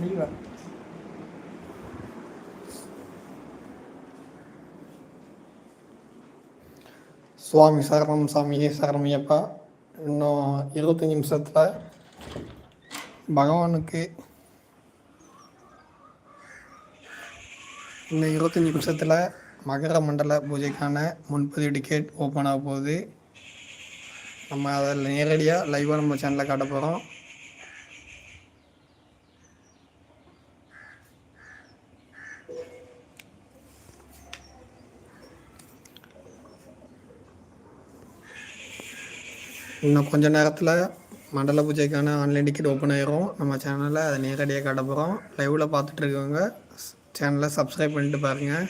லீவா சுவாமி சரணம் சாமியே சரணமையப்பா இன்னும் இருபத்தஞ்சி நிமிஷத்தில் பகவானுக்கு இன்னும் இருபத்தஞ்சி நிமிஷத்தில் மகர மண்டல பூஜைக்கான முன்பதிவு டிக்கெட் ஓப்பன் ஆக போகுது. நம்ம அதில் நேரடியாக லைவாக நம்ம சேனலில் காட்ட போகிறோம் இன்னும் கொஞ்ச நேரத்தில் மண்டல பூஜைக்கான ஆன்லைன் டிக்கெட் ஓப்பன் ஆயிரும். நம்ம சேனலில் அதை நேரடியாக காட்ட போகிறோம் லைவில் பார்த்துட்டு இருக்கவங்க சேனலை சப்ஸ்கிரைப் பண்ணிட்டு பாருங்கள்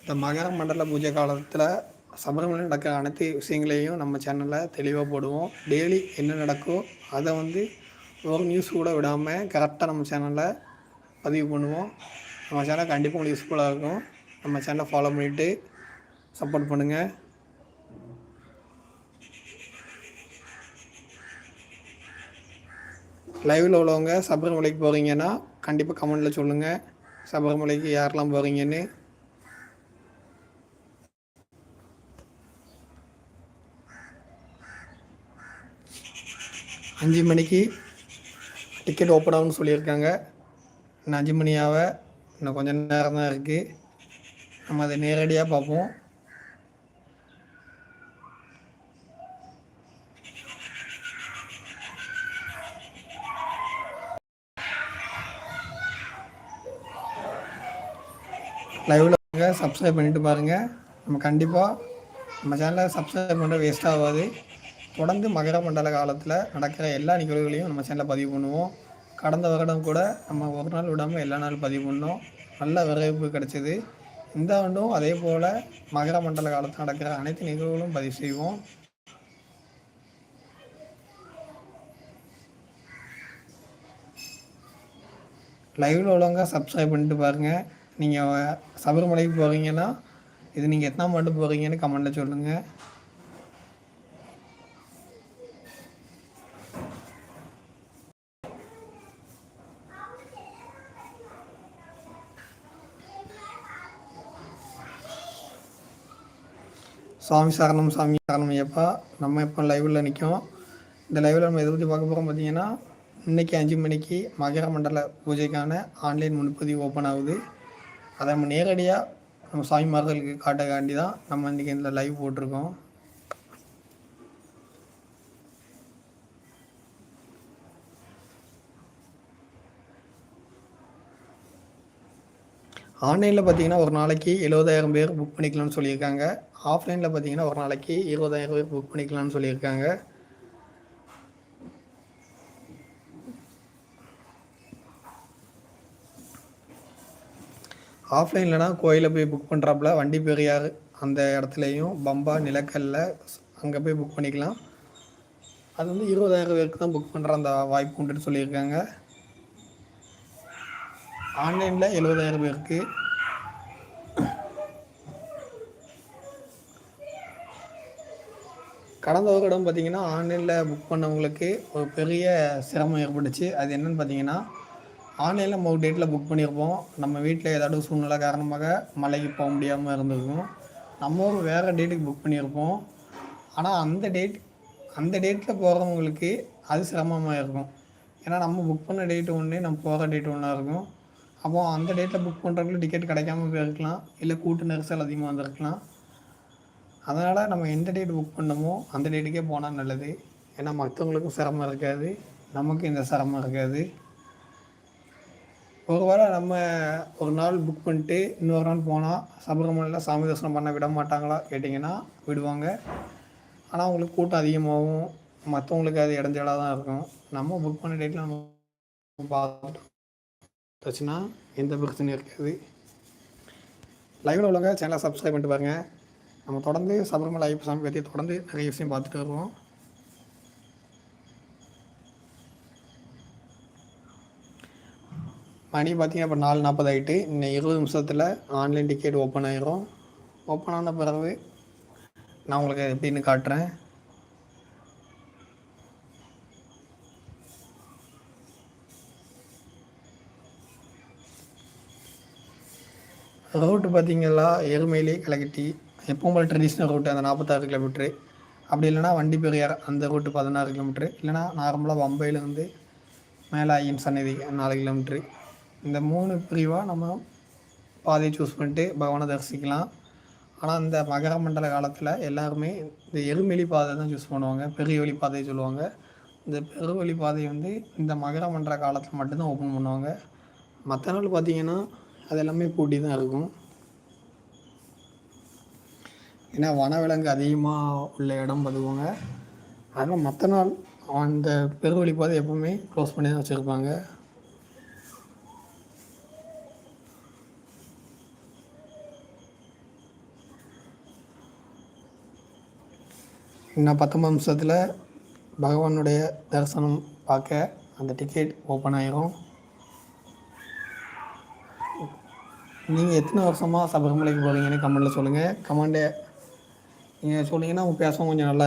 இந்த மகர மண்டல பூஜை காலத்தில் சபரிமலை நடக்கிற அனைத்து விஷயங்களையும் நம்ம சேனலில் தெளிவாக போடுவோம். டெய்லி என்ன நடக்கோ அதை வந்து ஒரு நியூஸ் கூட விடாமல் கரெக்டாக நம்ம சேனலில் பதிவு பண்ணுவோம். நம்ம சேனல் கண்டிப்பாக உங்களுக்கு யூஸ்ஃபுல்லாக இருக்கும். நம்ம சேனலை ஃபாலோ பண்ணிவிட்டு சப்போர்ட் பண்ணுங்கள் லைவில் உள்ளவங்க சபரிமலைக்கு போகிறீங்கன்னா கண்டிப்பாக கமெண்டில் சொல்லுங்கள் சபரிமலைக்கு யாரெல்லாம் போகிறீங்கன்னு அஞ்சு மணிக்கு டிக்கெட் ஓப்பன் ஆகும்னு சொல்லியிருக்காங்க. இன்னும் அஞ்சு மணியாவ இன்னும் கொஞ்சம் நேரம் தான் இருக்குது நம்ம அதை நேரடியாக பார்ப்போம். லைவில் வாங்க சப்ஸ்கிரைப் பண்ணிட்டு பாருங்கள் நம்ம கண்டிப்பாக நம்ம சேனலை சப்ஸ்கிரைப் பண்ணுற வேஸ்ட் ஆகாது. தொடர்ந்து மகர மண்டல காலத்தில் நடக்கிற எல்லா நிகழ்வுகளையும் நம்ம சேனலில் பதிவு பண்ணுவோம். கடந்த வருடம் கூட நம்ம ஒரு நாள் விடாமல் எல்லா நாளும் பதிவு பண்ணோம். நல்ல வரவேற்பு கிடைச்சிது. இந்த ஆண்டும் அதே போல் மகர மண்டல காலத்தில் நடக்கிற அனைத்து நிகழ்வுகளும் பதிவு செய்வோம். லைவில் உள்ளவங்க சப்ஸ்கிரைப் பண்ணிட்டு பாருங்கள் நீங்கள் சபரிமலைக்கு போகிறீங்கன்னா இது நீங்கள் எத்தனாம் ஆண்டு போகிறீங்கன்னு கமெண்ட்டில் சொல்லுங்கள் சாமி சரணம் சாமி சரணம் ஐயப்பா. நம்ம இப்போ லைவில் நிற்கும் இந்த லைவில் நம்ம எதை பற்றி பார்க்க போகிறோம் பார்த்தீங்கன்னா இன்றைக்கி அஞ்சு மணிக்கு மகர மண்டல பூஜைக்கான ஆன்லைன் முன்பதிவு ஓப்பன் ஆகுது. அதை நம்ம நேரடியாக நம்ம சாமிமார்களுக்கு காட்டக்காண்டி தான் நம்ம இன்றைக்கி இந்த லைவ் போட்டிருக்கோம். ஆன்லைனில் பார்த்தீங்கன்னா ஒரு நாளைக்கு எழுபதாயிரம் பேர் புக் பண்ணிக்கலாம்னு சொல்லியிருக்காங்க. ஆஃப்லைனில் பார்த்தீங்கன்னா ஒரு நாளைக்கு இருபதாயிரம் பேர் புக் பண்ணிக்கலாம்னு சொல்லியிருக்காங்க. ஆஃப்லைன்லனா கோயிலில் போய் புக் பண்ணுறாப்புல வண்டி பெரியார் அந்த இடத்துலையும் பம்பா நிலக்கல்ல அங்கே போய் புக் பண்ணிக்கலாம். அது வந்து இருபதாயிரம் பேருக்கு தான் புக் பண்ணுற அந்த வாய்ப்பு உண்டுன்னு சொல்லியிருக்காங்க. ஆன்லைனில் எழுபதாயிரம் பேருக்கு. கடந்த வருடம் பார்த்திங்கன்னா ஆன்லைனில் புக் பண்ணவங்களுக்கு ஒரு பெரிய சிரமம் ஏற்பட்டுச்சு. அது என்னென்னு பார்த்தீங்கன்னா ஆன்லைனில் நம்ம ஒரு டேட்டில் புக் பண்ணியிருப்போம். நம்ம வீட்டில் ஏதாவது சூழ்நிலை காரணமாக மலைக்கு போக முடியாமல் இருந்திருக்கும். நம்ம ஒரு வேறு டேட்டுக்கு புக் பண்ணியிருப்போம். ஆனால் அந்த டேட் அந்த டேட்டில் போகிறவங்களுக்கு அது சிரமமாக இருக்கும். ஏன்னா நம்ம புக் பண்ண டேட்டு ஒன்று நம்ம போகிற டேட் ஒன்றா இருக்கும். அப்போது அந்த டேட்டில் புக் பண்ணுறவங்களுக்கு டிக்கெட் கிடைக்காம போயிருக்கலாம். இல்லை கூட்டு நெரிசல் அதிகமாக வந்திருக்கலாம். அதனால் நம்ம எந்த டேட் புக் பண்ணமோ அந்த டேட்டுக்கே போனால் நல்லது. ஏன்னா மற்றவங்களுக்கும் சிரமம் இருக்காது. நமக்கும் இந்த சிரமம் இருக்காது. ஒரு வாரம் நம்ம ஒரு நாள் புக் பண்ணிட்டு இன்னொரு நாள் போனால் சபரிமலையில் சாமி தரிசனம் பண்ண விட மாட்டாங்களா கேட்டிங்கன்னா விடுவாங்க. ஆனால் அவங்களுக்கு கூட்டம் அதிகமாகவும் மற்றவங்களுக்கு அது இடைஞ்சலாக தான் இருக்கும். நம்ம புக் பண்ண டேட்டில் நம்ம பார்த்துச்சுன்னா எந்த பிரச்சனையும் இருக்காது. லைவில் உள்ளவங்க சேனலை சப்ஸ்கிரைப் பண்ணிட்டு பாருங்கள் நம்ம தொடர்ந்து சபரிமலை ஐயப்ப சாமி பற்றி தொடர்ந்து நிறைய விஷயம் பார்த்துட்டு வருவோம். மணி பார்த்தீங்கன்னா இப்போ நாலு நாற்பது ஆகிட்டு இன்னும் இருபது நிமிஷத்தில் ஆன்லைன் டிக்கெட் ஓப்பன் ஆகிரும் ஓப்பன் ஆன பிறகு நான் உங்களுக்கு எப்படின்னு காட்டுறேன். ரூட்டு பார்த்தீங்களா எருமையிலே கிழக்கட்டி எப்பவும் போல் ட்ரெடிஷ்னல் ரூட்டு அந்த நாற்பத்தாறு கிலோமீட்ரு அப்படி இல்லைனா வண்டி பெரியார் அந்த ரூட்டு பதினாறு கிலோமீட்ரு இல்லைனா நார்மலாக பம்பையிலேருந்து மேலே ஐயன் சன்னதி நாலு கிலோமீட்ரு இந்த மூணு பிரிவாக நம்ம பாதையை சூஸ் பண்ணிட்டு பகவானை தரிசிக்கலாம். ஆனால் இந்த மகர மண்டல காலத்தில் எல்லாருமே இந்த எருமெலி பாதை தான் சூஸ் பண்ணுவாங்க. பெரிய வழி பாதையை சொல்லுவாங்க. இந்த பெருவழி பாதை வந்து இந்த மகர மண்டல காலத்தில் மட்டும்தான் ஓப்பன் பண்ணுவாங்க. மற்ற நாள் பார்த்திங்கன்னா அது எல்லாமே பூட்டி தான் இருக்கும். ஏன்னா வனவிலங்கு அதிகமாக உள்ள இடம் பதுவாங்க அதனால் மற்ற நாள் அந்த பெருவழி பாதை எப்போவுமே க்ளோஸ் பண்ணி தான் வச்சுருப்பாங்க. இன்னும் பத்தொம்பது நிமிஷத்தில் பகவானுடைய தரிசனம் பார்க்க அந்த டிக்கெட் ஓப்பன் ஆயிரும். நீங்கள் எத்தனை வருஷமாக சபரிமலைக்கு போகிறீங்கன்னு கமெண்டில் சொல்லுங்கள் கமெண்டை நீங்கள் சொன்னீங்கன்னா உங்கள் பேசவும் கொஞ்சம் நல்லா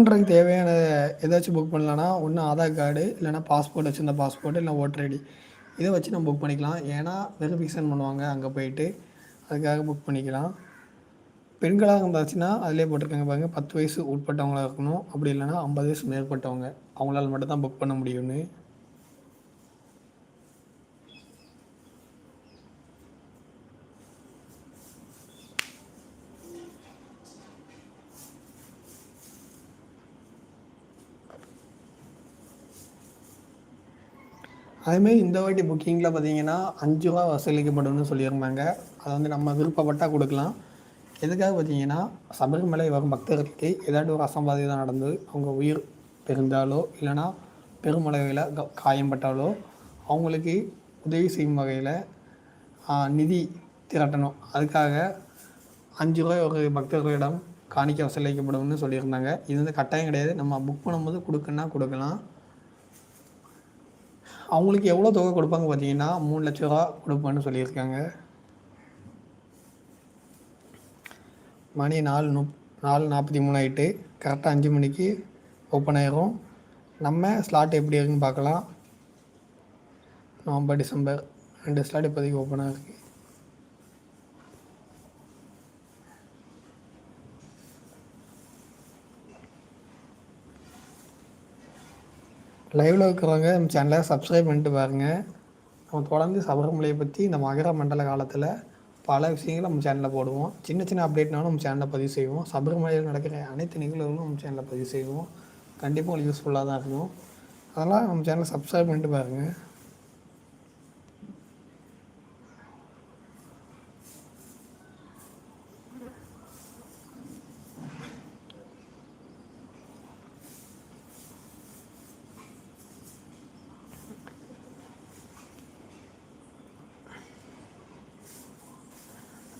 பண்ணுறதுக்கு தேவையான ஏதாச்சும் புக் பண்ணலான்னா ஒன்று ஆதார் கார்டு இல்லைனா பாஸ்போர்ட் வச்சுருந்த பாஸ்போர்ட் இல்லை ஓட்டர் ஐடி இதை வச்சு நம்ம புக் பண்ணிக்கலாம். ஏன்னா வெரிஃபிகேஷன் பண்ணுவாங்க அங்கே போயிட்டு. அதுக்காக புக் பண்ணிக்கலாம். பெண்களாக இருந்தாச்சுன்னா அதிலே போட்டிருக்காங்க பாருங்கள் பத்து வயசு உட்பட்டவங்களாக இருக்கணும். அப்படி இல்லைனா ஐம்பது வயசு மேற்பட்டவங்க. அவங்களால மட்டும் தான் புக் பண்ண முடியும்னு. அதுமாரி இந்த வாட்டி புக்கிங்கில் பார்த்தீங்கன்னா அஞ்சு ரூபா வசூலிக்கப்படும்னு சொல்லியிருந்தாங்க. அதை வந்து நம்ம விருப்பப்பட்டால் கொடுக்கலாம். எதுக்காக பார்த்தீங்கன்னா சபரிமலை வரும் பக்தர்களுக்கு ஏதாட்டும் ஒரு அசம்பாதிதான் நடந்து அவங்க உயிர் பெருந்தாலோ இல்லைனா பெருமளவில் காயம்பட்டாலோ அவங்களுக்கு உதவி செய்யும் வகையில் நிதி திரட்டணும். அதுக்காக அஞ்சு ரூபாய் ஒரு பக்தர்களிடம் காணிக்க வசூலிக்கப்படும்னு சொல்லியிருந்தாங்க. இது வந்து கட்டாயம் கிடையாது. நம்ம புக் பண்ணும்போது கொடுக்குன்னா கொடுக்கலாம். அவங்களுக்கு எவ்வளோ தொகை கொடுப்பாங்க பார்த்தீங்கன்னா மூணு லட்ச ரூபா கொடுப்பேன்னு சொல்லியிருக்காங்க. மணி நாலு முப் நாலு நாற்பத்தி மூணு ஆகிட்டு கரெக்டாக அஞ்சு மணிக்கு ஓப்பன் ஆயிரும். நம்ம ஸ்லாட் எப்படி இருக்குன்னு பார்க்கலாம். நவம்பர் டிசம்பர் ரெண்டு ஸ்லாட் இப்போதைக்கு ஓப்பனாக இருக்குது லைவில் இருக்கிறவங்க நம்ம சேனலை சப்ஸ்கிரைப் பண்ணிட்டு பாருங்கள் நம்ம தொடர்ந்து சபரிமலையை பற்றி இந்த மகர மண்டல காலத்தில் பல விஷயங்கள் நம்ம சேனலில் போடுவோம். சின்ன சின்ன அப்டேட்னாலும் நம்ம சேனலில் பதிவு செய்வோம். சபரிமலையில் நடக்கிற அனைத்து நிகழ்வுகளும் நம்ம சேனலில் பதிவு செய்வோம். கண்டிப்பாக உங்களுக்கு யூஸ்ஃபுல்லாக தான் இருக்கும். அதெல்லாம் நம்ம சேனலை சப்ஸ்கிரைப் பண்ணிட்டு பாருங்கள்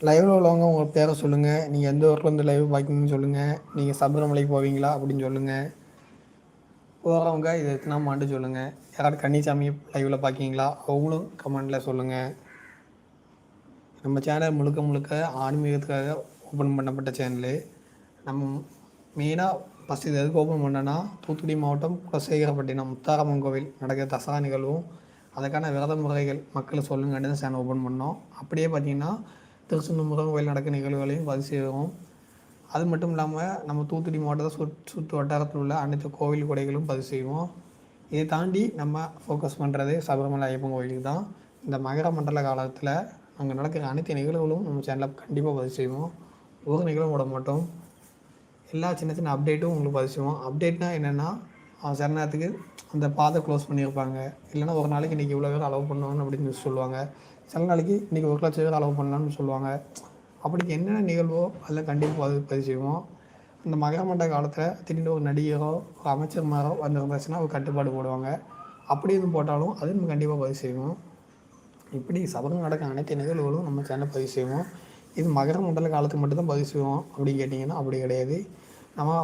லைவில் உள்ளவங்க உங்கள் பேரை சொல்லுங்கள் நீங்கள் எந்த ஊர்லேருந்து லைவ் பார்க்கணுன்னு சொல்லுங்கள் நீங்கள் சபரிமலைக்கு போவீங்களா அப்படின்னு சொல்லுங்கள் போகிறவங்க இது எத்தனாம் ஆண்டு சொல்லுங்கள் யாராவது கன்னிசாமி லைவில் பார்க்கிங்களா அவங்களும் கமெண்டில் சொல்லுங்கள் நம்ம சேனல் முழுக்க முழுக்க ஆன்மீகத்துக்காக ஓப்பன் பண்ணப்பட்ட சேனலு நம்ம மெயினாக ஃபஸ்ட் இது எதுக்கு ஓப்பன் பண்ணேன்னா தூத்துக்குடி மாவட்டம் குலசேகரப்பட்டினம் முத்தாரம்மன் கோவில் நடக்கிற தசரா நிகழ்வும் அதுக்கான விரத முறைகள் மக்கள் சொல்லுங்கன்னு தான் சேனல் ஓப்பன் பண்ணோம். அப்படியே பார்த்தீங்கன்னா திருச்செந்தூர் முருகன் கோயில் நடக்க நிகழ்வுகளையும் பதிவு செய்வோம். அது மட்டும் இல்லாமல் நம்ம தூத்துக்குடி மாவட்டத்தை சுற்று சுற்று வட்டாரத்தில் உள்ள அனைத்து கோவில் கொடைகளும் பதிவு செய்வோம். இதை தாண்டி நம்ம ஃபோக்கஸ் பண்ணுறது சபரிமலை ஐயப்பன் கோயிலுக்கு தான். இந்த மகர மண்டல காலத்தில் அங்கே நடக்கிற அனைத்து நிகழ்வுகளும் நம்ம சேனலில் கண்டிப்பாக பதிவு செய்வோம். ஒரு நிகழ்வும் விட மாட்டோம். எல்லா சின்ன சின்ன அப்டேட்டும் உங்களுக்கு பதிவு செய்வோம். அப்டேட்னால் என்னென்னா சில நேரத்துக்கு அந்த பாதை க்ளோஸ் பண்ணியிருப்பாங்க. இல்லைன்னா ஒரு நாளைக்கு இன்றைக்கி இவ்வளோ பேர் அலோவ் பண்ணுவாங்க அப்படின்னு சொல்லுவாங்க. சில நாளைக்கு இன்றைக்கி ஒரு லட்சம் பேர் அளவு பண்ணலான்னு சொல்லுவாங்க. அப்படிக்கு என்னென்ன நிகழ்வோ அதில் கண்டிப்பாக பதிவு பதிவு செய்வோம். இந்த மகரமண்ட காலத்தில் திடீர்னு ஒரு நடிகரோ ஒரு அமைச்சர்மாரோ வந்திருந்தாச்சுன்னா ஒரு கட்டுப்பாடு போடுவாங்க. அப்படி எதுவும் போட்டாலும் அது நம்ம கண்டிப்பாக பதிவு செய்வோம். இப்படி சபதம் நடக்க அனைத்து நிகழ்வுகளும் நம்ம சேனல் பதிவு செய்வோம். இது மகர மண்டல காலத்துக்கு மட்டும்தான் பதிவு செய்வோம் அப்படின்னு கேட்டிங்கன்னா அப்படி கிடையாது. நம்ம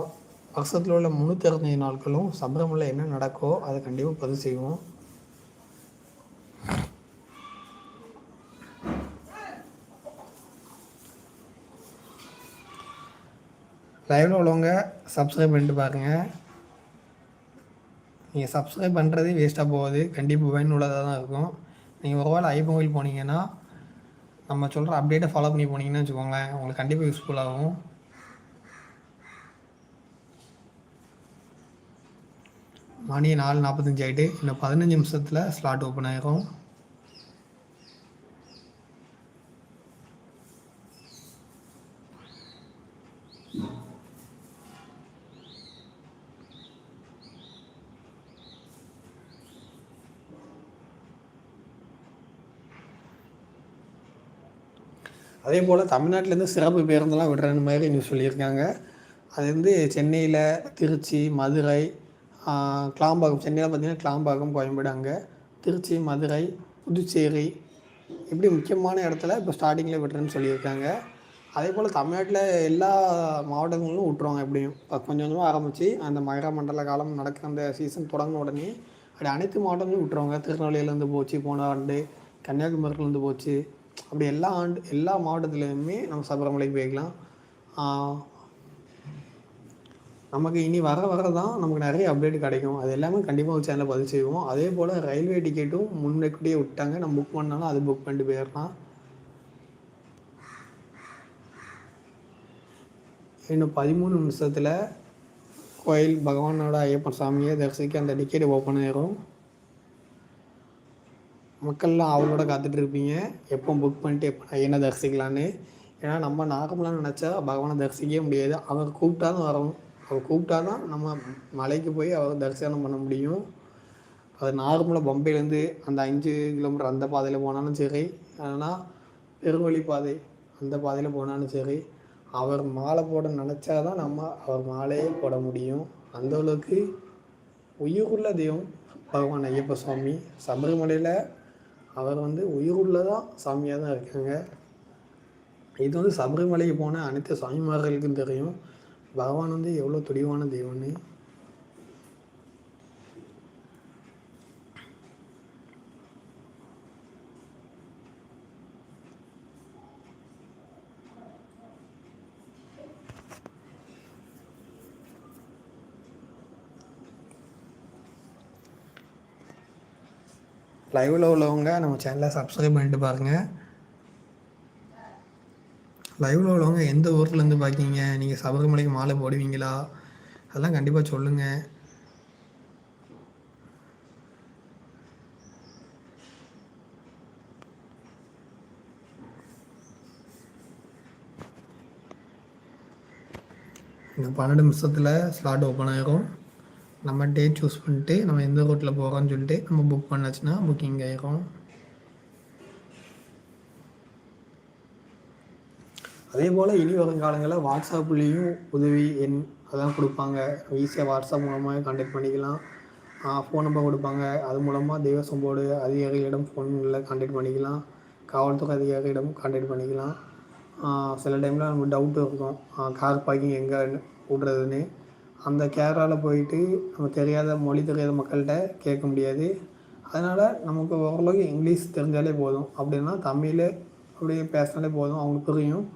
வருஷத்தில் உள்ள முந்நூற்றி அறுபத்தஞ்சு நாட்களும் சபரிமலை என்ன நடக்கோ அதை கண்டிப்பாக பதிவு செய்வோம். லைவில் உள்ளவங்க சப்ஸ்கிரைப் பண்ணிட்டு பாருங்கள் நீங்கள் சப்ஸ்கிரைப் பண்ணுறதே வேஸ்ட்டாக போகுது. கண்டிப்பாக பயனுள்ளதாக தான் இருக்கும். நீங்கள் ஒரு வேளை ஐமொபைல் போனீங்கன்னா நம்ம சொல்கிற அப்டேட்டை ஃபாலோ பண்ணி போனீங்கன்னு வச்சுக்கோங்களேன் உங்களுக்கு கண்டிப்பாக யூஸ்ஃபுல்லாகும் மணி நாலு நாற்பத்தஞ்சு ஆகிட்டு இன்னும் பதினஞ்சு நிமிஷத்தில் ஸ்லாட் ஓப்பன் ஆகிரும் அதே போல் தமிழ்நாட்டிலேருந்து சிறப்பு பேருந்தெல்லாம் விடுற மாதிரி நியூஸ் சொல்லியிருக்காங்க. அது வந்து சென்னையில் திருச்சி மதுரை கிளாம்பாக்கம் சென்னையில் பார்த்திங்கன்னா கிளாம்பாக்கம் கோயம்பேடு அங்கே திருச்சி மதுரை புதுச்சேரி இப்படி முக்கியமான இடத்துல இப்போ ஸ்டார்டிங்கில் விடுறேன்னு சொல்லியிருக்காங்க. அதே போல் தமிழ்நாட்டில் எல்லா மாவட்டங்களும் விட்டுருவாங்க எப்படியும். இப்போ கொஞ்சம் கொஞ்சமாக ஆரம்பித்து அந்த மகர மண்டல காலம் நடக்கிற அந்த சீசன் தொடங்கின உடனே அப்படி அனைத்து மாவட்டங்களும் விட்ருவாங்க திருநெல்வேலியிலேருந்து போச்சு போன ஆண்டு கன்னியாகுமரியிலேருந்து போச்சு. அப்படி எல்லா ஆண்டு எல்லா மாவட்டத்துலேயுமே நம்ம சபரிமலைக்கு போய்க்கலாம். நமக்கு இனி வர வர தான் நமக்கு நிறைய அப்டேட் கிடைக்கும். அது எல்லாமே கண்டிப்பாக ஒரு சேனலில் பதிவு செய்வோம். அதே போல் ரயில்வே டிக்கெட்டும் முன்னக்கூட்டியே விட்டாங்க. நம்ம புக் பண்ணாலும் அது புக் பண்ணிட்டு போயிடலாம். இன்னும் பதிமூணு நிமிஷத்தில் கோயில் பகவானோட ஐயப்பன் சாமியை தரிசிக்க அந்த டிக்கெட் ஓப்பன் ஆயிரும். மக்கள்லாம் அவளோட காத்துட்டு இருப்பீங்க. எப்போ புக் பண்ணிட்டு எப்போ ஐயனை தரிசிக்கலான்னு ஏன்னா நம்ம நாகம்லாம் நினச்சா பகவானை தரிசிக்கவே முடியாது. அவர் கூப்பிட்டா தான் வரணும். அவர் கூப்பிட்டா தான் நம்ம மலைக்கு போய் அவர் தரிசனம் பண்ண முடியும். அது நார்மலாக பம்பையிலேருந்து அந்த அஞ்சு கிலோமீட்டர் அந்த பாதையில் போனாலும் சரி. இல்லைன்னா பெருவழி பாதை அந்த பாதையில் போனாலும் சரி. அவர் மாலை போட நினச்சா தான் நம்ம அவர் மாலையே போட முடியும். அந்த அளவுக்கு உயிருள்ள தெய்வம் பகவான் ஐயப்ப சுவாமி. சபரிமலையில் அவர் வந்து உயிருள்ளதாக சாமியாக தான் இருக்காங்க. இது வந்து சபரிமலைக்கு போன அனைத்து சாமிமார்களுக்கும் தெரியும். பகவான் வந்து எவ்வளோ துடிவான தெய்வம்னு. லைவில் உள்ளவங்க நம்ம சேனலை சப்ஸ்கிரைப் பண்ணிட்டு பாருங்கள் லைவில் உள்ளவங்க எந்த ஊர்லேருந்து பார்க்கீங்க நீங்கள் சபரிமலைக்கு மாலை போடுவீங்களா? அதெல்லாம் கண்டிப்பாக சொல்லுங்கள் இன்னும் பன்னெண்டு நிமிஷத்தில் ஸ்லாட் ஓப்பன் ஆகிரும் நம்ம டேட் சூஸ் பண்ணிட்டு நம்ம எந்த ரூட்டில் போகிறோம்னு சொல்லிட்டு நம்ம புக் பண்ணாச்சுன்னா புக்கிங் ஆகிரும் அதே போல் இனி வரும் காலங்களில் வாட்ஸ்அப்லேயும் உதவி எண் அதெல்லாம் கொடுப்பாங்க. ஈஸியாக வாட்ஸ்அப் மூலமாக கான்டாக்ட் பண்ணிக்கலாம். ஃபோன் நம்பர் கொடுப்பாங்க. அது மூலமாக தெய்வசம் போர்டு அதிகாரிகளிடம் ஃபோனில் கான்டாக்ட் பண்ணிக்கலாம். காவல்துறை அதிகாரியிடம் கான்டாக்ட் பண்ணிக்கலாம். சில டைமில் நமக்கு டவுட் இருக்கும். கார் பார்க்கிங் எங்கே விட்றதுன்னு அந்த கேரளாவில் போயிட்டு நம்ம தெரியாத மொழி தெரியாத மக்கள்கிட்ட கேட்க முடியாது. அதனால் நமக்கு ஓரளவுக்கு இங்கிலீஷ் தெரிஞ்சாலே போதும். அப்படின்னா தமிழ் அப்படியே பேசினாலே போதும். அவங்களுக்கு புரியும்.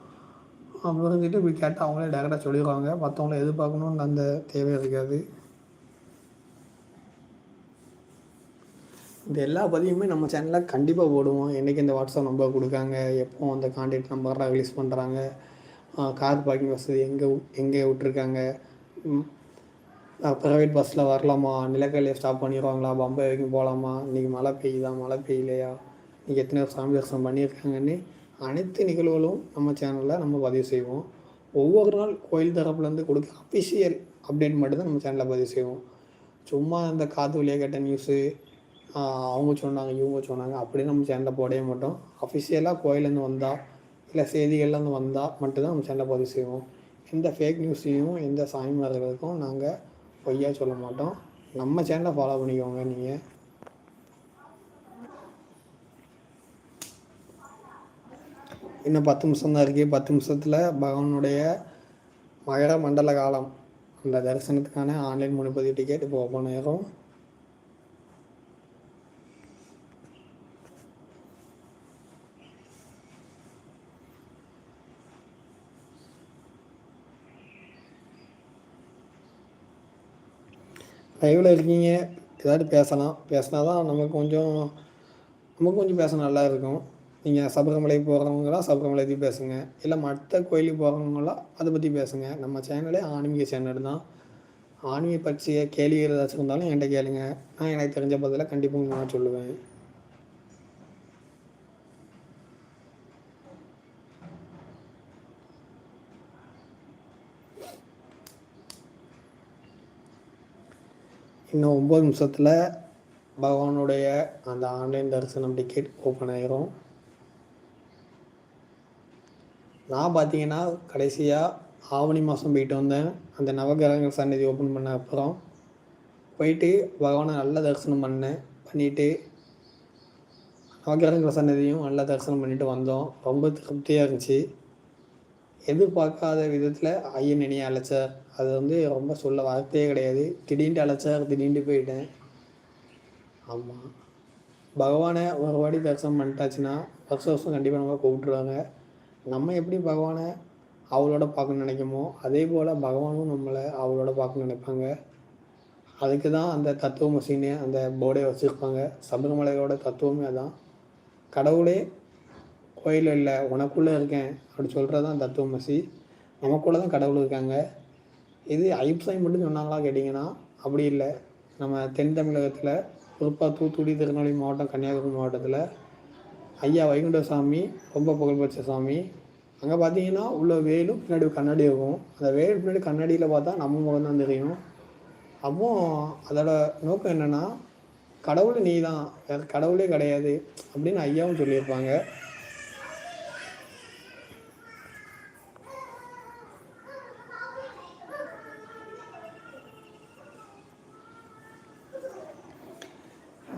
புரிஞ்சுட்டு இப்படி கேட்டால் அவங்களே டேரெக்டாக சொல்லிடுவாங்க. மற்றவங்கள எதிர்பார்க்கணுன்னு அந்த தேவை இருக்காது. இந்த எல்லா பதிவுமே நம்ம சேனலில் கண்டிப்பாக போடுவோம். என்றைக்கு இந்த வாட்ஸ்அப் நம்பர் கொடுக்காங்க எப்போ அந்த கான்டாக்ட் நம்பர்லாம் ரிலீஸ் பண்ணுறாங்க கார் பார்க்கிங் வசதி எங்கே எங்கே விட்ருக்காங்க ப்ரைவேட் பஸ்ஸில் வரலாமா? நிலக்கல்லையை ஸ்டாப் பண்ணிடுவாங்களா? பம்பை வரைக்கும் போகலாமா இன்றைக்கி மழை பெய்யுதா? மழை பெய்யலையா? இன்றைக்கி எத்தனை சாமி தரிசனம் பண்ணியிருக்காங்கன்னு அனைத்து நிகழ்வுகளும் நம்ம சேனலில் நம்ம பதிவு செய்வோம். ஒவ்வொரு நாள் கோயில் தரப்புலேருந்து கொடுக்க அஃபிஷியல் அப்டேட் மட்டும்தான் நம்ம சேனலில் பதிவு செய்வோம். சும்மா இந்த காற்று வழியாக கேட்ட நியூஸு அவங்க சொன்னாங்க இவங்க சொன்னாங்க அப்படியே நம்ம சேனலில் போடவே மாட்டோம். அஃபிஷியலாக கோயிலேருந்து வந்தால் இல்லை செய்திகள்லேருந்து வந்தால் மட்டும்தான் நம்ம சேனலில் பதிவு செய்வோம். எந்த ஃபேக் நியூஸையும் எந்த சாமி சாமிமார்களுக்கும் நாங்கள் பொய்யா சொல்ல மாட்டோம். நம்ம சேனலை ஃபாலோ பண்ணிக்கோங்க நீங்கள் இன்னும் பத்து நிமிஷம் தான் இருக்குது பத்து நிமிஷத்தில் பகவானுடைய மகர மண்டல காலம். அந்த தரிசனத்துக்கான ஆன்லைன் முன்பதிவு டிக்கெட் இப்போ ஓப்பன் ஆகிரும் லைவில் இருக்கீங்க ஏதாவது பேசலாம். பேசினா தான் நமக்கு கொஞ்சம் நமக்கு கொஞ்சம் பேச நல்லா இருக்கும். நீங்கள் சபரிமலைக்கு போகிறவங்களாம் சபரிமலை பற்றி பேசுங்க. இல்லை மற்ற கோயிலுக்கு போகிறவங்களாம் அதை பற்றி பேசுங்க. நம்ம சேனலே ஆன்மீக சேனல் தான். ஆன்மீக பற்றிய கேள்விகள் ஏதாச்சும் இருந்தாலும் என்கிட்ட கேளுங்க. நான் எனக்கு தெரிஞ்ச பதிலாக கண்டிப்பாக நான் சொல்லுவேன். இன்னும் ஒம்பது நிமிஷத்தில் பகவானுடைய அந்த ஆன்லைன் தரிசனம் டிக்கெட் ஓப்பன் ஆயிரும். நான் பார்த்தீங்கன்னா கடைசியாக ஆவணி மாதம் போயிட்டு வந்தேன். அந்த நவகிரகங்கள் சன்னதி ஓப்பன் பண்ண அப்புறம் போயிட்டு பகவானை நல்ல தரிசனம் பண்ணேன். பண்ணிவிட்டு நவகிரகங்கள் சன்னதியும் நல்லா தரிசனம் பண்ணிவிட்டு வந்தோம். ரொம்ப திருப்தியாக இருந்துச்சு. எதிர்பார்க்காத விதத்தில் ஐயன் என்னைய அழைச்சார் அது வந்து ரொம்ப சொல்ல வார்த்தையே கிடையாது. திடீர்னு அழைச்சார் திடீர்னு போயிட்டேன். ஆமாம் பகவானை ஒரு வாட்டி தரிசனம் பண்ணிட்டாச்சுன்னா வருஷம் வருஷம் கண்டிப்பாக நம்ம கூப்பிட்ருவாங்க நம்ம எப்படி பகவானை அவளோட பார்க்கணும்னு நினைக்கமோ அதே போல் பகவானும் நம்மளை அவளோட பார்க்கணும்னு நினைப்பாங்க. அதுக்கு தான் அந்த தத்துவ மசின்னு அந்த போர்டே வச்சுருப்பாங்க. சபரிமலையோட தத்துவமே அதான். கடவுளே கோயில் இல்லை உனக்குள்ளே இருக்கேன் அப்படி சொல்கிறது தான் தத்துவமசி. நமக்குள்ளே தான் கடவுள் இருக்காங்க. இது ஐப்சாய் மட்டும் சொன்னாங்களா கேட்டிங்கன்னா அப்படி இல்லை. நம்ம தென் தமிழகத்தில் குறிப்பாக தூத்துக்குடி திருநெல்வேலி மாவட்டம் கன்னியாகுமரி மாவட்டத்தில் ஐயா வைகுண்ட சாமி ரொம்ப புகழ்பெற்ற சாமி. அங்கே பார்த்தீங்கன்னா உள்ள வேலும் பின்னாடி கண்ணாடி இருக்கும். அந்த வேல் பின்னாடி கண்ணாடியில் பார்த்தா நம்ம முகம் தான் தெரியும். அப்போ அதோட நோக்கம் என்னென்னா கடவுள் நீ தான் வேறு கடவுளே கிடையாது அப்படின்னு ஐயாவும் சொல்லியிருப்பாங்க.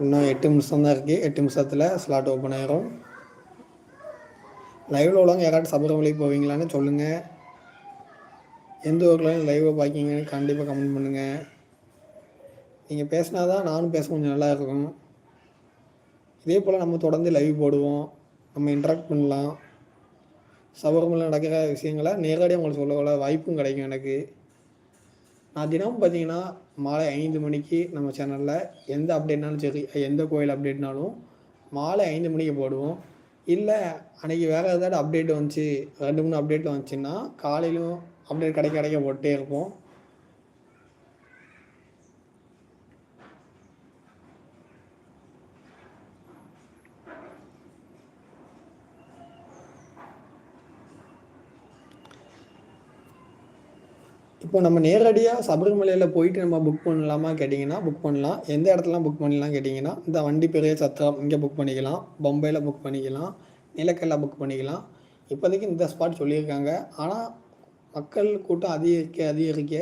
இன்னும் எட்டு நிமிஷம் தான் இருக்குது எட்டு நிமிஷத்தில் ஸ்லாட் ஓப்பன் ஆகிரும் லைவில் உள்ளவங்க யாராட்டும் சபரிமலைக்கு போவீங்களான்னு சொல்லுங்கள் எந்த ஊரில் லைவை பார்க்கிங்கன்னு கண்டிப்பாக கமெண்ட் பண்ணுங்கள் நீங்கள் பேசினா தான் நானும் பேச கொஞ்சம் நல்லா இருக்கும். இதே போல் நம்ம தொடர்ந்து லைவ் போடுவோம். நம்ம இன்ட்ராக்ட் பண்ணலாம். சபரிமலை நடக்கிற விஷயங்களை நேரடியாக உங்களுக்கு சொல்ல வாய்ப்பும் கிடைக்கும் எனக்கு. நான் தினமும் பார்த்தீங்கன்னா மாலை ஐந்து மணிக்கு நம்ம சேனலில் எந்த அப்டேட்னாலும் சரி எந்த கோயில் அப்டேட்னாலும் மாலை ஐந்து மணிக்கு போடுவோம். இல்லை அன்றைக்கி வேறு ஏதாவது அப்டேட் வந்துச்சு ரெண்டு மூணு அப்டேட் வந்துச்சுன்னா காலையிலும் அப்டேட் கிடைக்க கிடைக்க போட்டே இருப்போம். இப்போ நம்ம நேரடியாக சபரிமலையில் போயிட்டு நம்ம புக் பண்ணலாமா கேட்டிங்கன்னா புக் பண்ணலாம். எந்த இடத்துலலாம் புக் பண்ணலாம் கேட்டிங்கன்னா இந்த வண்டி பெரிய சத்திரம் இங்கே புக் பண்ணிக்கலாம். பம்பையில் புக் பண்ணிக்கலாம். நிலக்கல்ல புக் பண்ணிக்கலாம். இப்போதைக்கு இந்த ஸ்பாட் சொல்லியிருக்காங்க. ஆனால் மக்கள் கூட்டம் அதிகரிக்க அதிகரிக்க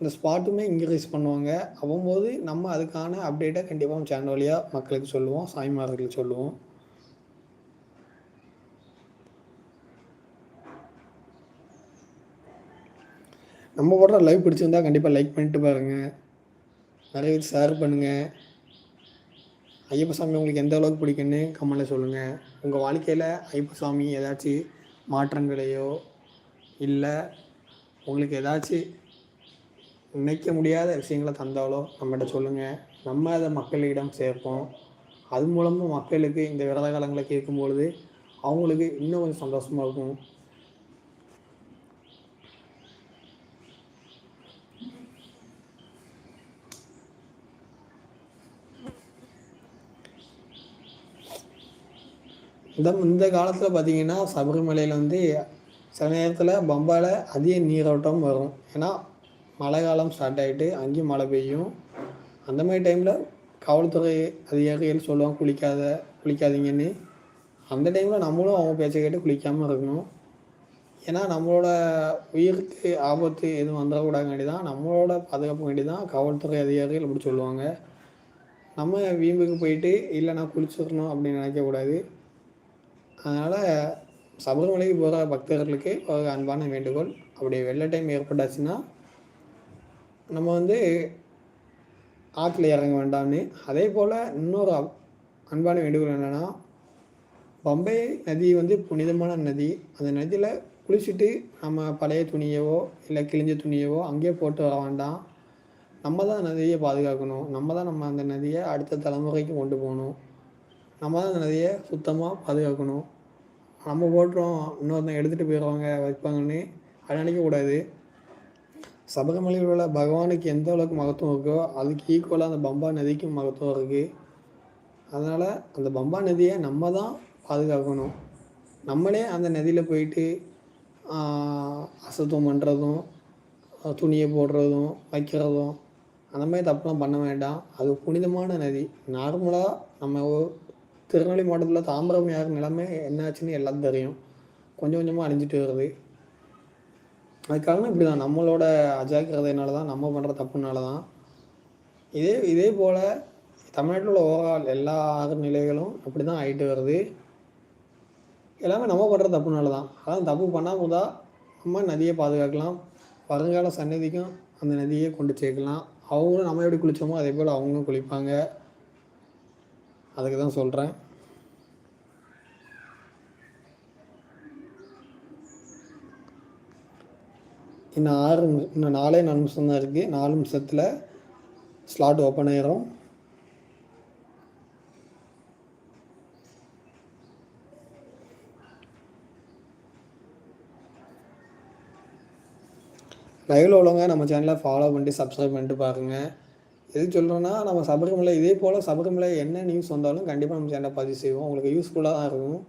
இந்த ஸ்பாட்டுமே இன்க்ரீஸ் பண்ணுவாங்க. அவ்வம்போது நம்ம அதுக்கான அப்டேட்டை கண்டிப்பாக சேனல் வழியாக மக்களுக்கு சொல்லுவோம் சாய்மார்களுக்கு சொல்லுவோம். நம்ம போடுற லைவ் பிடிச்சிருந்தா கண்டிப்பாக லைக் பண்ணிட்டு பாருங்கள் நிறைய பேர் ஷேர் பண்ணுங்கள் ஐயப்ப சாமி உங்களுக்கு எந்த அளவுக்கு பிடிக்குன்னு கமெண்ட்டில் சொல்லுங்கள் உங்கள் வாழ்க்கையில் ஐயப்ப சாமி ஏதாச்சும் மாற்றங்களையோ இல்லை உங்களுக்கு ஏதாச்சும் நினைக்க முடியாத விஷயங்களை தந்தாலோ நம்மகிட்ட சொல்லுங்கள் நம்ம அதை மக்களிடம் சேர்ப்போம். அது மூலமாக மக்களுக்கு இந்த விரத காலங்களை கேட்கும் பொழுது அவங்களுக்கு இன்னும் கொஞ்சம் சந்தோஷமாக இருக்கும். இந்த இந்த காலத்தில் பார்த்தீங்கன்னா சபரிமலையில் வந்து சில நேரத்தில் பம்பாவில் அதிக நீரோட்டம் வரும். ஏன்னா மழை காலம் ஸ்டார்ட் ஆகிட்டு அங்கேயும் மழை பெய்யும். அந்த மாதிரி டைமில் காவல்துறை அதிகாரிகள் சொல்லுவாங்க? குளிக்காத குளிக்காதீங்கன்னு. அந்த டைமில் நம்மளும் அவங்க பேச்சை கேட்டு குளிக்காமல் இருக்கணும். ஏன்னா நம்மளோட உயிருக்கு ஆபத்து எதுவும் வந்துடக்கூடாதுங்காண்டி தான் நம்மளோட பாதுகாப்பு வேண்டி தான் காவல்துறை அதிகாரிகள் அப்படி சொல்லுவாங்க. நம்ம வீம்புக்கு போயிட்டு இல்லை நான் அப்படின்னு நினைக்கக்கூடாது. அதனால் சபரிமலைக்கு போகிற பக்தர்களுக்கு ஒரு அன்பான வேண்டுகோள். அப்படி வெள்ள டைம் ஏற்பட்டாச்சுன்னா நம்ம வந்து ஆற்றுல இறங்க வேண்டாம்னு. அதே போல் இன்னொரு அன்பான வேண்டுகோள் என்னென்னா பம்பை நதி வந்து புனிதமான நதி. அந்த நதியில் குளிச்சுட்டு நம்ம பழைய துணியவோ இல்லை கிழிஞ்ச துணியவோ அங்கேயே போட்டு வர வேண்டாம். நம்ம தான் நதியை பாதுகாக்கணும். நம்ம தான் நம்ம அந்த நதியை அடுத்த தலைமுறைக்கு கொண்டு போகணும். நம்ம தான் அந்த நதியை சுத்தமாக பாதுகாக்கணும். நம்ம போட்டுறோம் இன்னொருத்தன் எடுத்துகிட்டு போயிடுவாங்க வைப்பாங்கன்னு அதை நினைக்கக்கூடாது சபரிமலையில் உள்ள பகவானுக்கு எந்த அளவுக்கு மகத்துவம் இருக்கோ அதுக்கு ஈக்குவலாக அந்த பம்பா நதிக்கும் மகத்துவம் இருக்குது அதனால் அந்த பம்பா நதியை நம்ம தான் பாதுகாக்கணும். நம்மளே அந்த நதியில் போயிட்டு அசத்துவம் பண்ணுறதும் துணியை போடுறதும் வைக்கிறதும் அந்த மாதிரி தப்புலாம் பண்ண வேண்டாம். அது புனிதமான நதி. நார்மலாக நம்ம திருநெல்வேலி மாவட்டத்தில் தாம்பரம் யார் நிலைமை என்னாச்சுன்னு எல்லாம் தெரியும். கொஞ்சம் கொஞ்சமாக அழிஞ்சிட்டு வருது. அதுக்காக இப்படி தான் நம்மளோட அஜாக்கிரதையினால தான் நம்ம பண்ணுற தப்புனால தான் இதே இதே போல் தமிழ்நாட்டில் உள்ள ஓவரால் எல்லா ஆறு நிலைகளும் அப்படி தான் ஆகிட்டு வருது. எல்லாமே நம்ம பண்ணுற தப்புனால தான் அதான் தப்பு பண்ணாமல் தான் நம்ம நதியை பாதுகாக்கலாம். வருங்கால சன்னதிக்கும் அந்த நதியை கொண்டு சேர்க்கலாம். அவங்களும் நம்ம எப்படி குளித்தோமோ அதே போல் அவங்களும் குளிப்பாங்க. அதுக்கு தான் சொல்கிறேன் இன்னும் ஆறு இன்னும் நாலே நாலு நிமிஷம் தான் இருக்குது நாலு நிமிஷத்தில் ஸ்லாட் ஓப்பன் ஆயிரும். லைவில் உள்ளவங்க நம்ம சேனலை ஃபாலோ பண்ணிட்டு சப்ஸ்கிரைப் பண்ணிட்டு பாருங்கள் எது சொல்கிறோன்னா நம்ம சபரிமலை இதே போல் சபரிமலை என்ன நியூஸ் வந்தாலும் கண்டிப்பாக நம்ம சேனலை பதிவு செய்வோம். உங்களுக்கு யூஸ்ஃபுல்லாக தான் இருக்கும்.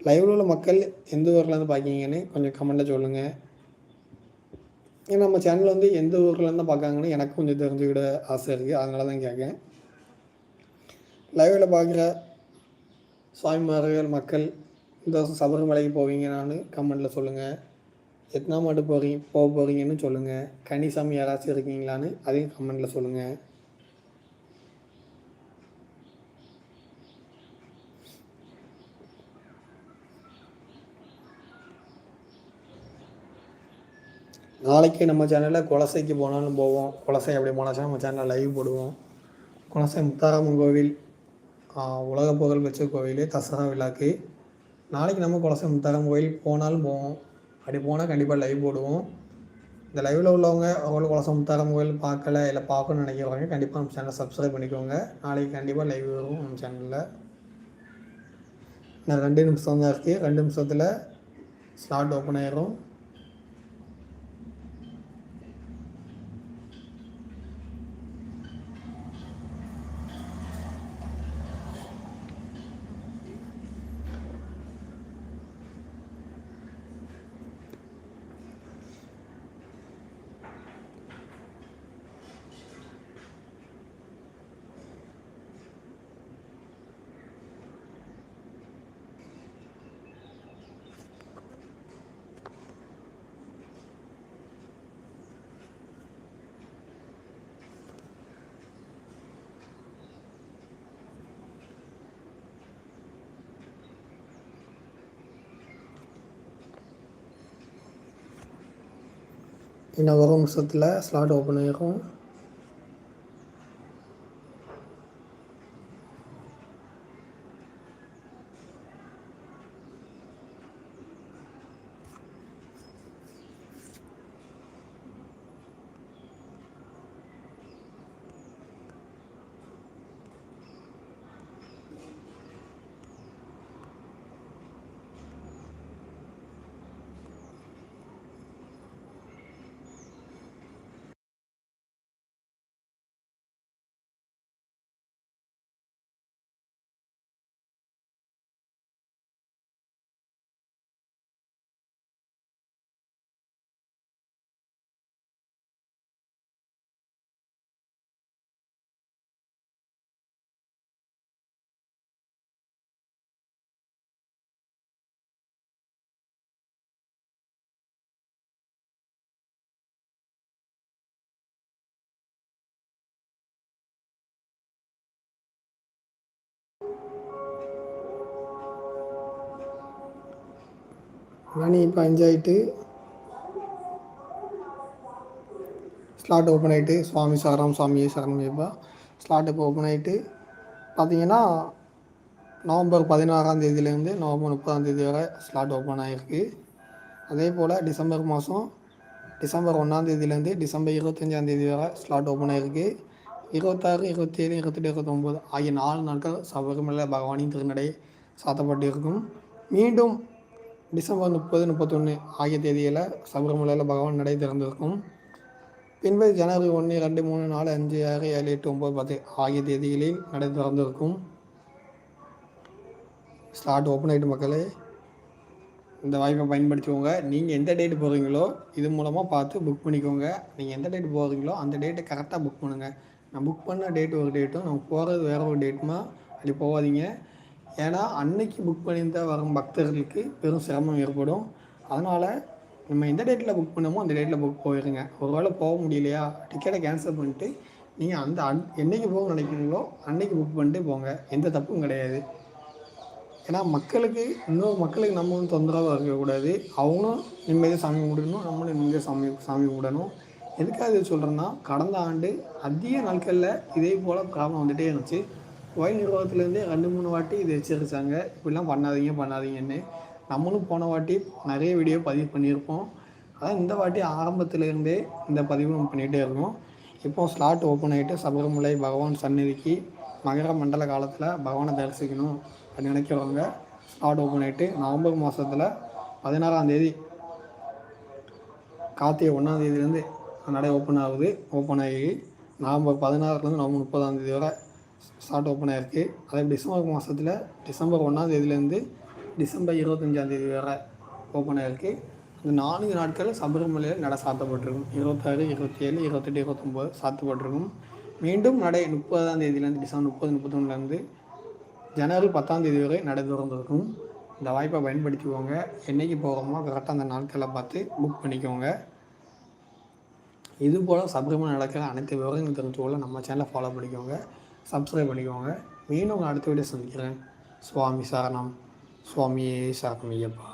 லைவில் உள்ள மக்கள் எந்த ஊர்லேருந்து பார்க்கிங்கன்னு கொஞ்சம் கமெண்ட்டில் சொல்லுங்கள் ஏன்னா நம்ம சேனல் வந்து எந்த ஊர்லேருந்து பார்க்காங்கன்னு எனக்கு கொஞ்சம் தெரிஞ்சுக்கிட ஆசை இருக்குது அதனால தான் கேட்கேன் லைவில் பார்க்குற சுவாமிமார்கள் மக்கள் இந்த வருஷம் சபரிமலைக்கு போவீங்கன்னு கமெண்ட்டில் சொல்லுங்கள் எத்தனாம் ஆண்டு போகிறீங்க போக போகிறீங்கன்னு சொல்லுங்கள் கனிசாமி யாராச்சும் இருக்கீங்களான்னு அதையும் கமெண்ட்டில் சொல்லுங்கள் நாளைக்கு நம்ம சேனலில் குலசைக்கு போனாலும் போவோம். குலசை அப்படி போனாச்சும் நம்ம சேனலில் லைவ் போடுவோம். குலசை முத்தாரம்மன் கோவில் உலக புகழ் பெற்ற கோவில் தசரா விழாக்கு நாளைக்கு நம்ம குலசை முத்தாரம்மன் கோவில் போனாலும் போவோம். அப்படி போனால் கண்டிப்பாக லைவ் போடுவோம். இந்த லைவில் உள்ளவங்க அவங்களும் குலசை முத்தாரம்மன் கோவில் பார்க்கல இல்லை பார்க்கணும்னு நினைக்கிறவங்க கண்டிப்பாக நம்ம சேனலை சப்ஸ்கிரைப் பண்ணிக்கோங்க. நாளைக்கு கண்டிப்பாக லைவ் வரும் நம்ம சேனலில் நான் ரெண்டு நிமிஷம் தான் இருக்குது ரெண்டு நிமிஷத்தில் ஸ்லாட் ஓப்பன் ஆயிரும். இன்னும் ஒரு நிமிஷத்தில் ஸ்லாட் ஓப்பன் ஆயிரும். மணி இப்போ அஞ்சாயிட்டு ஸ்லாட் ஓப்பன் ஆகிட்டு சுவாமி சரணம் சுவாமியே சரணம் ஐயப்பா ஸ்லாட் இப்போ ஓப்பன் ஆகிட்டு பார்த்தீங்கன்னா நவம்பர் பதினாறாம் தேதியிலேருந்து நவம்பர் முப்பதாம் தேதி வரை ஸ்லாட் ஓப்பன் ஆகிருக்கு அதே போல் டிசம்பர் மாதம் டிசம்பர் ஒன்றாம் தேதியிலேருந்து டிசம்பர் இருபத்தஞ்சாம் தேதி வரை ஸ்லாட் ஓப்பன் ஆகிருக்கு இருபத்தாறு இருபத்தேழு இருபத்தெட்டு இருபத்தொம்போது ஆகிய நாலு நாட்கள் சபரிமலை பகவானின் திருநடை சாத்தப்பட்டு இருக்கும் மீண்டும் டிசம்பர் முப்பது முப்பத்தொன்று ஆகிய தேதியில் சபரிமலையில் பகவான் நடை திறந்திருக்கும். பின்பு ஜனவரி ஒன்று ரெண்டு மூணு நாலு அஞ்சு ஆறு ஏழு எட்டு ஒம்பது பத்து ஆகிய தேதிகளில் நடை திறந்திருக்கும். ஸ்லாட் ஓப்பன் ஆகிட்டு மக்களே இந்த வாய்ப்பை பயன்படுத்திக்கோங்க. நீங்கள் எந்த டேட்டு போகிறீங்களோ இது மூலமாக பார்த்து புக் பண்ணிக்கோங்க. நீங்கள் எந்த டேட் போகிறீங்களோ அந்த டேட்டை கரெக்டாக புக் பண்ணுங்கள் நான் புக் பண்ண டேட் ஒரு டேட்டும் நான் போகிறது வேறு ஒரு டேட்டுமா அப்படி போகாதீங்க. ஏன்னா அன்னைக்கு புக் பண்ணியிருந்த வரும் பக்தர்களுக்கு பெரும் சிரமம் ஏற்படும். அதனால் நம்ம எந்த டேட்டில் புக் பண்ணமோ அந்த டேட்டில் புக் போயிடுங்க ஒரு வேளை போக முடியலையா? டிக்கெட்டை கேன்சல் பண்ணிட்டு நீங்கள் அந்த அன் என்றைக்கு போக நினைக்கிறீங்களோ அன்னைக்கு புக் பண்ணிட்டு போங்க. எந்த தப்பும் கிடையாது. ஏன்னா மக்களுக்கு இன்னொரு மக்களுக்கு நம்ம வந்து தொந்தரவாக இருக்கக்கூடாது. அவங்களும் நிம்மதியாக சாமி கும்பிடணும். நம்மளும் நிம்மதியாக சாமி சாமி கும்பிடணும். எதுக்காக இது சொல்கிறேன்னா கடந்த ஆண்டு அதிக நாட்களில் இதே போல் ப்ராப்ளம் வந்துகிட்டே இருந்துச்சு. கோயில் நிர்வாகத்துலேருந்தே ரெண்டு மூணு வாட்டி இது வச்சிருச்சாங்க இப்படிலாம் பண்ணாதீங்க பண்ணாதீங்கன்னு. நம்மளும் போன வாட்டி நிறைய வீடியோ பதிவு பண்ணியிருப்போம். அதான் இந்த வாட்டி ஆரம்பத்துலேருந்தே இந்த பதிவு நம்ம பண்ணிகிட்டே இருக்கோம் இப்போ ஸ்லாட் ஓப்பன் ஆகிட்டு சபரிமலை பகவான் சந்நிதிக்கு மகர மண்டல காலத்தில் பகவானை தரிசிக்கணும் அப்படின்னு நினைக்கிறவங்க ஸ்லாட் ஓப்பன் ஆகிட்டு நவம்பர் மாதத்தில் பதினாறாம் தேதி கார்த்திகை ஒன்றாம் தேதியிலேருந்து நடை ஓப்பன் ஆகுது. ஓப்பன் ஆகி நவம்பர் பதினாறுலேருந்து நவம்பர் முப்பதாம் தேதி வரை ஸ்டார்ட் ஓப்பன் ஆகிருக்கு அதே டிசம்பர் மாதத்தில் டிசம்பர் ஒன்றாந்தேதியிலேருந்து டிசம்பர் இருபத்தஞ்சாந்தேதி வரை ஓப்பன் ஆகிருக்கு அந்த நான்கு நாட்கள் சபரிமலையில் நடை சாத்தப்பட்டிருக்கும். இருபத்தாறு இருபத்தி ஏழு இருபத்தெட்டு இருபத்தொம்போது சாத்தப்பட்டிருக்கும். மீண்டும் நடை முப்பதாம் தேதியிலேருந்து டிசம்பர் முப்பது முப்பத்தொன்னுலேருந்து ஜனவரி பத்தாம் தேதி வரை நடை திறந்திருக்கும். இந்த வாய்ப்பை பயன்படுத்திக்கோங்க. என்றைக்கு போகிறோமோ கரெக்டாக அந்த நாட்களை பார்த்து புக் பண்ணிக்கோங்க. இது போல் சபரிமலை நடக்கிற அனைத்து விவரங்கள் தெரிஞ்சுக்கொள்ள நம்ம சேனலை ஃபாலோ பண்ணிக்கோங்க. சப்ஸ்கிரைப் பண்ணிக்கோங்க. மீண்டும் அடுத்த வீடியோ சந்திக்கிறேன். சுவாமி சரணம். சுவாமியே சரணம் ஐயப்பா